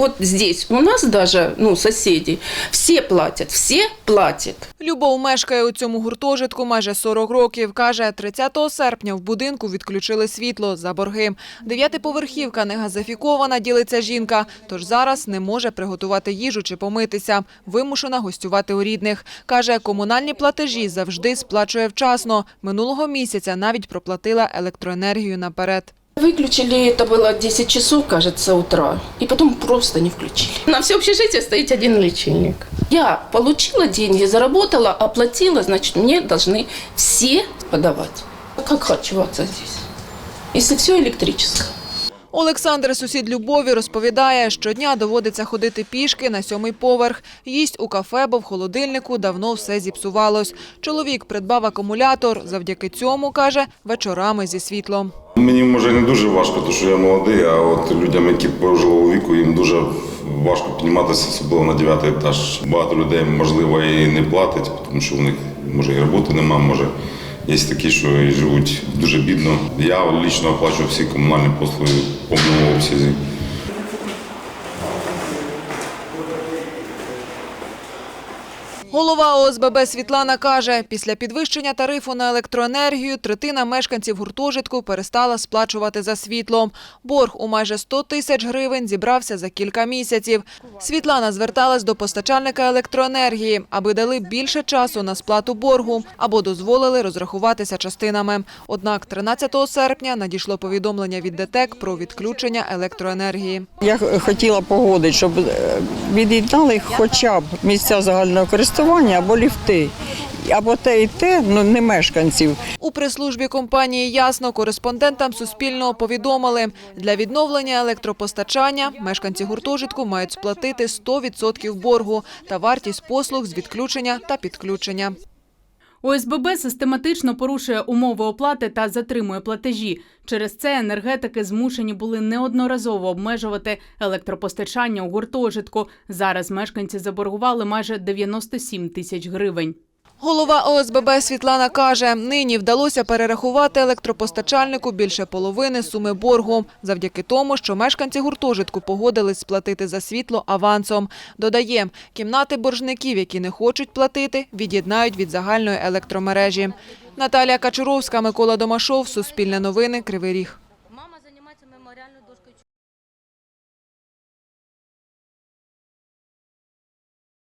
Вот здесь у нас даже, ну, соседи, все платят, все платят. Любов мешкає у цьому гуртожитку майже 40 років. Каже, 30 серпня в будинку відключили світло за борги. Дев'ятиповерхівка не газифікована, ділиться жінка, тож зараз не може приготувати їжу чи помитися. Вимушена гостювати у рідних. Каже, комунальні платежі завжди сплачує вчасно. Минулого місяця навіть проплатила електроенергію наперед. Выключили, это было 10 часов, кажется, утра, и потом просто не включили. На все общежитие стоит один лечильник. Я получила деньги, заработала, оплатила, значит, мне должны все подавать. А как харчеваться здесь, если все электрическое? Олександр, сусід Любові, розповідає, щодня доводиться ходити пішки на сьомий поверх. Їсть у кафе, бо в холодильнику давно все зіпсувалось. Чоловік придбав акумулятор. Завдяки цьому, каже, вечорами зі світлом. Мені може не дуже важко, тому що я молодий, а от людям, які пожилого віку, їм дуже важко підніматися, особливо на дев'ятий етаж. Багато людей, можливо, і не платить, тому що у них може і роботи немає, може є такі, що живуть дуже бідно. Я лічно оплачую всі комунальні послуги в повному обсязі. Голова ОСББ Світлана каже, після підвищення тарифу на електроенергію третина мешканців гуртожитку перестала сплачувати за світло. Борг у майже 100 тисяч гривень зібрався за кілька місяців. Світлана зверталась до постачальника електроенергії, аби дали більше часу на сплату боргу або дозволили розрахуватися частинами. Однак 13 серпня надійшло повідомлення від ДТЕК про відключення електроенергії. Я хотіла погодити, щоб від'єднали хоча б місця загального користування або ліфти. Або те і те, ну не мешканців. У прес-службі компанії «Ясно» кореспондентам Суспільного повідомили, для відновлення електропостачання мешканці гуртожитку мають сплатити 100% боргу та вартість послуг з відключення та підключення. ОСББ систематично порушує умови оплати та затримує платежі. Через це енергетики змушені були неодноразово обмежувати електропостачання у гуртожитку. Зараз мешканці заборгували майже 97 тисяч гривень. Голова ОСББ Світлана каже, нині вдалося перерахувати електропостачальнику більше половини суми боргу, завдяки тому, що мешканці гуртожитку погодились сплатити за світло авансом. Додає, кімнати боржників, які не хочуть платити, від'єднають від загальної електромережі. Наталія Качуровська, Микола Домашов, Суспільне новини, Кривий Ріг.